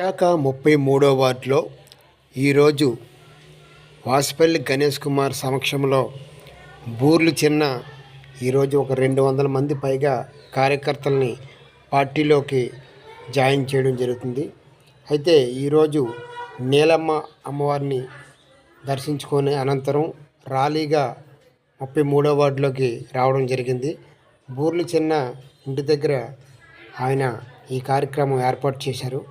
విశాఖ ముప్పై మూడో వార్డులో ఈరోజు వాసుపల్లి గణేష్ కుమార్ సమక్షంలో బూర్లు చిన్న ఈరోజు ఒక రెండు వందల మంది పైగా కార్యకర్తల్ని పార్టీలోకి జాయిన్ చేయడం జరుగుతుంది. అయితే ఈరోజు నీలమ్మ అమ్మవారిని దర్శించుకొని అనంతరం ర్యాలీగా ముప్పై మూడో వార్డులోకి రావడం జరిగింది. బూర్లు చిన్న ఇంటి దగ్గర ఆయన ఈ కార్యక్రమం ఏర్పాటు చేశారు.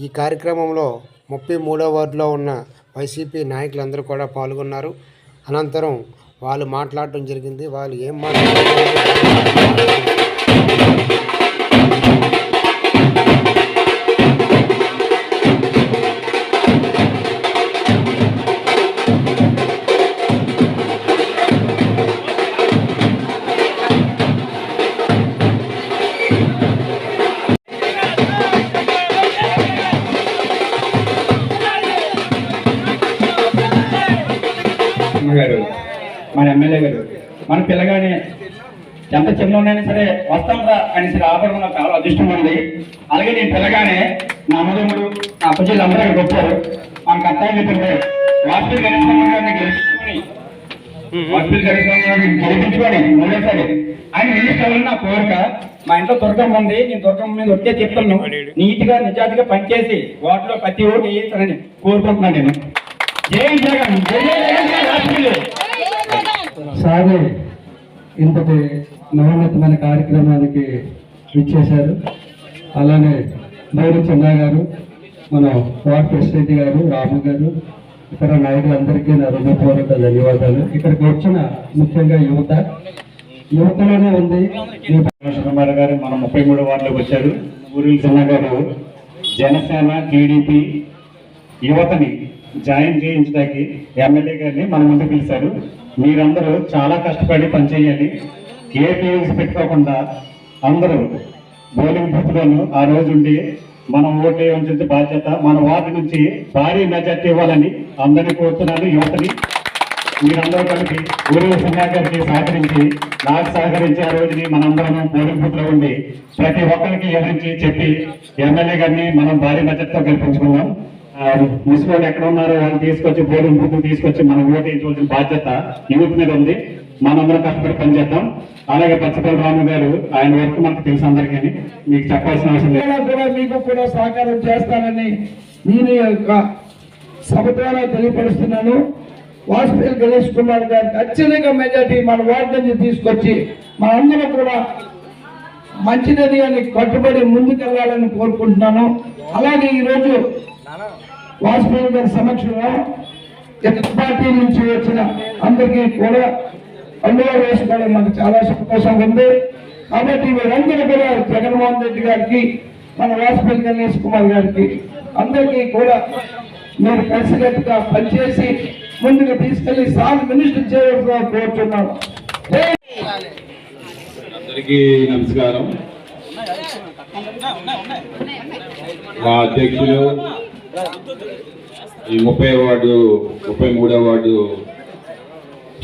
ఈ కార్యక్రమంలో ముప్పై మూడో వార్డులో ఉన్న వైసీపీ నాయకులందరూ కూడా పాల్గొన్నారు. అనంతరం వాళ్ళు మాట్లాడటం జరిగింది. వాళ్ళు ఏం మాట్లాడారు? గారు మన ఎమ్మెల్యే గారు. మన పిల్లగానే ఎంత చిన్న ఉన్నా సరే వస్తాంరా అని అనేసి ఆపడం నాకు చాలా అదృష్టం ఉంది. అలాగే నేను పిల్లగానే నా అమ్మదమ్ముడు నా అప్పచెల్లి అందరూ ఇక్కడికి వచ్చారు. మన కర్తవ్యం ఏంటంటే వాస్తు గణేశ్వరం గారిని గెలుచుకొని వాస్తు గణేశ్వరం గారిని గెలిపించుకొని మూడోసారి ఆయన మినిస్టర్ నా కోరిక. మా ఇంట్లో దుర్గమ్మ ఉంది. నేను దుర్గమ్మ మీద వచ్చే చెప్తాను నీట్గా నిజాతిగా పనిచేసి వాటిలో ప్రతి ఓటు వేయిస్తానని కోరుకుంటున్నాను నేను. జై సాగు ఇంతటి మహోన్నతమైన కార్యక్రమానికి ఇచ్చేశారు అలానే బైరు చెన్నా గారు మన వార్డ్ ప్రెసిడెంట్ గారు రాము గారు ఇతర నాయకులందరికీ నా హృదయపూర్వక ధన్యవాదాలు. ఇక్కడికి వచ్చిన ముఖ్యంగా యువత. యువతలోనే ఉంది. కుమార్ గారు మన ముప్పై మూడు వార్డులోకి వచ్చారు. ఊరిల్ చిన్న గారు జనసేన టీడీపీ యువతని జాయిన్ చేయించడానికి ఎమ్మెల్యే గారిని మన ముందు పిలిచారు. మీరందరూ చాలా కష్టపడి పనిచేయాలి. ఏ ఫీలింగ్స్ పెట్టుకోకుండా అందరూ బౌలింగ్ బూత్లోను ఆ రోజు ఉండి మనం ఓటే ఉంచే బాధ్యత మన వార్డు నుంచి భారీ మెజార్టీ ఇవ్వాలని అందరినీ కోరుతున్నాను. యువతని మీరందరూ కలిపి ఊరి గారికి సహకరించి నాకు సహకరించి ఆ రోజుని మనందరం పోలింగ్ బూత్ ఉండి ప్రతి ఒక్కరికి వివరించి చెప్పి ఎమ్మెల్యే గారిని మనం భారీ బడ్జెట్తో గెలిపించుకున్నాం మున్సిపాలిటీ ఎక్కడ ఉన్నారో వాళ్ళు తీసుకొచ్చి పోలింగ్ బూత్ తీసుకొచ్చి మనం ఓటించవలసిన బాధ్యత యూత్ మీద ఉంది. మనందరం కష్టపడి పనిచేద్దాం. అలాగే పచ్చపల్లి రాము గారు ఆయన వర్క్ మనకు తెలుసు అందరికీ మీకు చెప్పాల్సిన అవసరం లేదు. కూడా మీకు కూడా సహకారం చేస్తానని నేను యొక్క సభ ద్వారా తెలియపరుస్తున్నాను. వాసుపల్లి గణేష్ కుమార్ గారికి అత్యధిక మెజార్టీ మన వార్డు నుంచి తీసుకొచ్చి మనందరం కూడా మంచి అని కట్టుబడి ముందుకెళ్ళాలని కోరుకుంటున్నాను. అలాగే ఈరోజు వాజ్పేయి గారి సమక్షంలో పార్టీ నుంచి వచ్చిన అందరికీ కూడా అందులో వేసుకోవడం మనకు చాలా సంతోషంగా ఉంది. కాబట్టి వీరందరూ కూడా జగన్మోహన్ రెడ్డి గారికి మన వాజ్పేయి గణేష్ కుమార్ గారికి అందరికీ కూడా మీరు కలిసికట్టుగా పనిచేసి ముందుకు తీసుకెళ్ళి సార్ మినిస్టర్ చేయవలసిన కోరుతున్నాను అందరికీ నమస్కారం. మా అధ్యక్షులు ఈ ముప్పై వార్డు ముప్పై మూడో వార్డు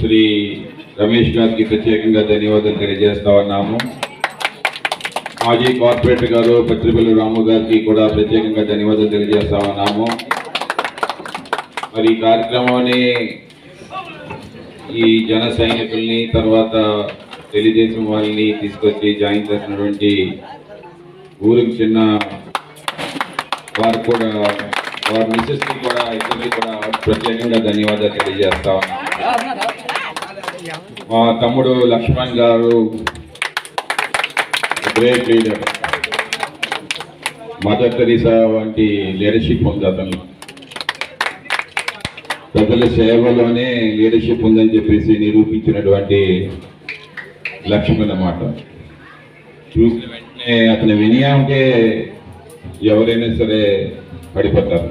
శ్రీ రమేష్ గారికి ప్రత్యేకంగా ధన్యవాదాలు తెలియజేస్తా ఉన్నాము. మాజీ కార్పొరేటర్ గారు పత్రిపల్లి రాము గారికి కూడా ప్రత్యేకంగా ధన్యవాదాలు తెలియజేస్తా ఉన్నాము. మరి ఈ కార్యక్రమాన్ని ఈ జన సైనికుల్ని తర్వాత తెలుగుదేశం వాళ్ళని తీసుకొచ్చి జాయిన్ చేసినటువంటి ఊరికి చిన్న వారు కూడా వారి మిస్సెస్కి కూడా ఇద్దరికి కూడా ప్రత్యేకంగా ధన్యవాదాలు తెలియజేస్తా మా తమ్ముడు Lakshman garu great leader. Mother Teresa వంటి లీడర్షిప్ ఉంది అతను ప్రజల సేవలోనే లీడర్షిప్ ఉందని చెప్పేసి నిరూపించినటువంటి లక్ష్మణ్ అన్నమాట. చూసిన వెంటనే అతని వినయాంకే ఎవరైనా సరే పడిపోతారు.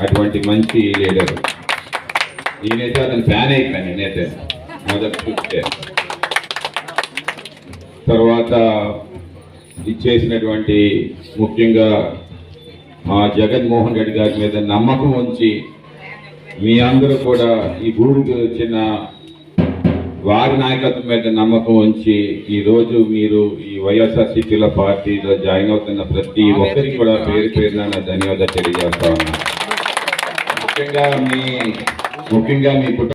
అటువంటి మంచి లీడర్. నేనైతే అతను ఫ్యాన్ అయిపోయాను నేనైతే మొదటి చూస్తే. తర్వాత ఇచ్చేసినటువంటి ముఖ్యంగా మా జగన్మోహన్ రెడ్డి గారి మీద నమ్మకం ఉంచి మీ అందరూ కూడా ఈ గూడుకు వచ్చిన వారి నాయకత్వం మీద నమ్మకం ఉంచి ఈ రోజు మీరు ఈ వైఎస్ఆర్సీపీలో పార్టీలో జాయిన్ అవుతున్న ప్రతి ఒక్కరికి కూడా పేరు పేరున నా ధన్యవాదాలు తెలియజేస్తా ఉన్నాను ముఖ్యంగా మీ ముఖ్యంగా మీ కుటుంబ